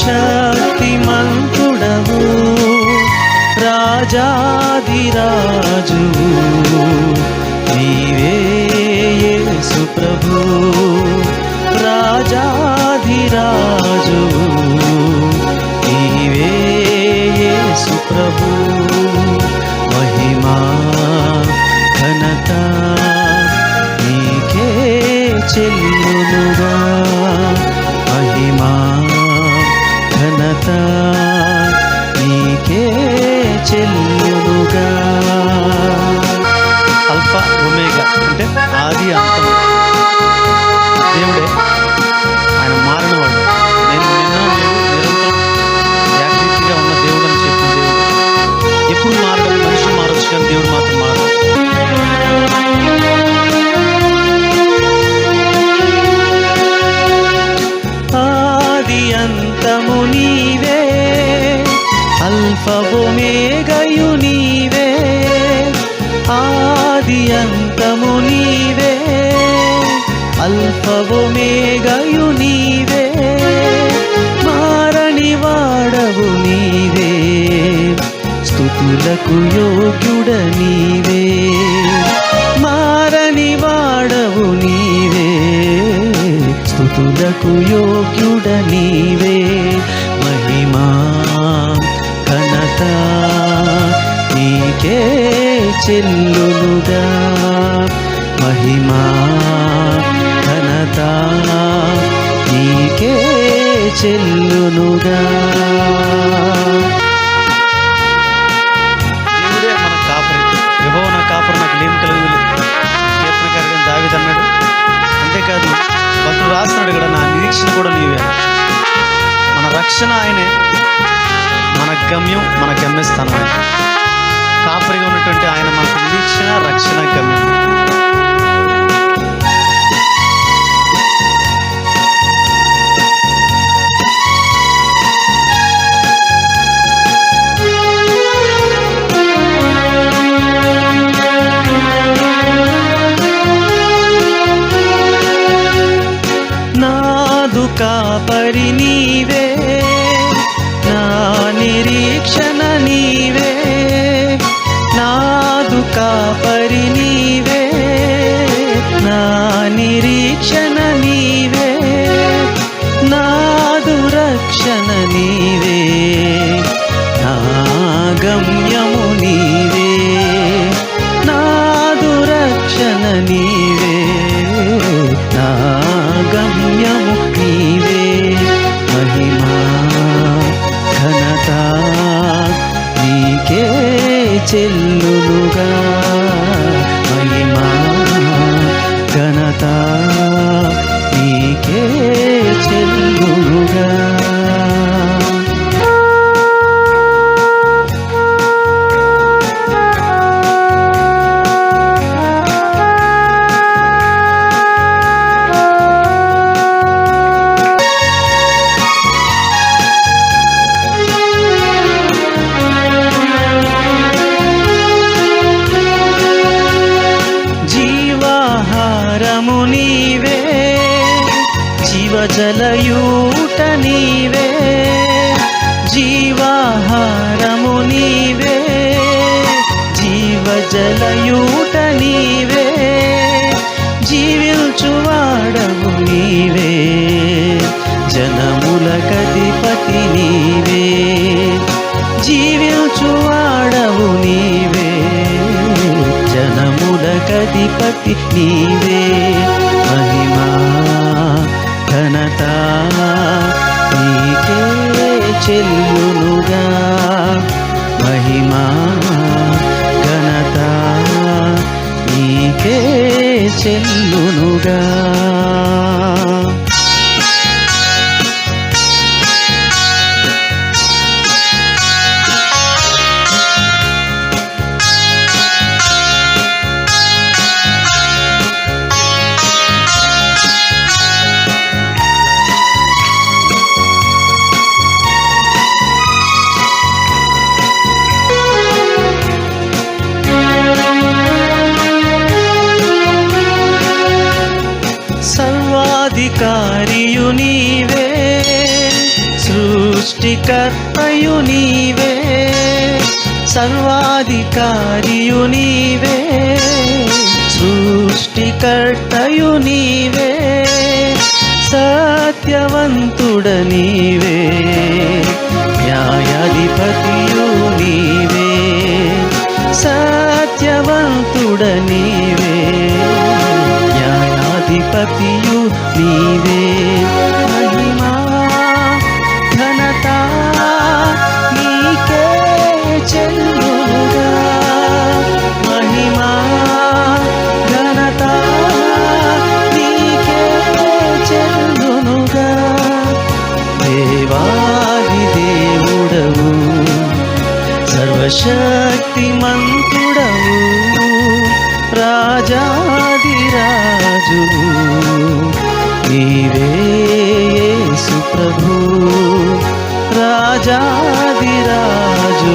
సర్వశక్తిమంతుడవు రాజాదిరాజు. నీవే యేసు ప్రభు రాజాధిరాజు నీవే యేసు ప్రభు మహిమా ఘనత నీకే చెల్లు. అంతము నీవే అల్ఫబొమేగయు నీవే ఆది అంతము నీవే అల్ఫబొమేగయు నీవే మారని వాడవు నీవే స్థుతులకు యోగ్యుడ నీవే. స్థుతులకు యోగ్యుడ నీవే మహిమా ఘనత నీకే చెల్లునుగా. మహిమా ఘనత నీకే చెల్లునుగా. రాస్తున్నాడు ఇక్కడ నా నిరీక్షణ కూడా నీవే. మన రక్షణ ఆయనే. మన గమ్యం మన గమ్యస్థానం ఆయన. కాపరిగా ఉన్నటువంటి ఆయన మనకు నిరీక్షణ రక్షణ గమ్యం. గమ్యము నీవే. నాదు రక్షణ నీవే. నా గమ్యము నీవే. మహిమా ఘనత నీకే చెల్లునుగా మహిమా ఘనతా జీవజలయూట నీవే జీవాహారము నీవే జీవజలయూట నీవే జీవించువాడవు నీవే జనముల కధిపతి నీవే జీవించువాడవు నీవే జనముల కధిపతి నీవే. చెల్లునుగా. సృష్టికర్తయు నీవే సర్వాధికారియు నీవే సృష్టికర్తయు నీవే సత్యవంతుడ నీవే న్యాయాధిపతియు నీవే సత్యవంతుడ నీవే న్యాయాధిపతియు నీవే. సర్వశక్తిమంతుడవు రాజాదిరాజు నీవే యేసు ప్రభు రాజాదిరాజు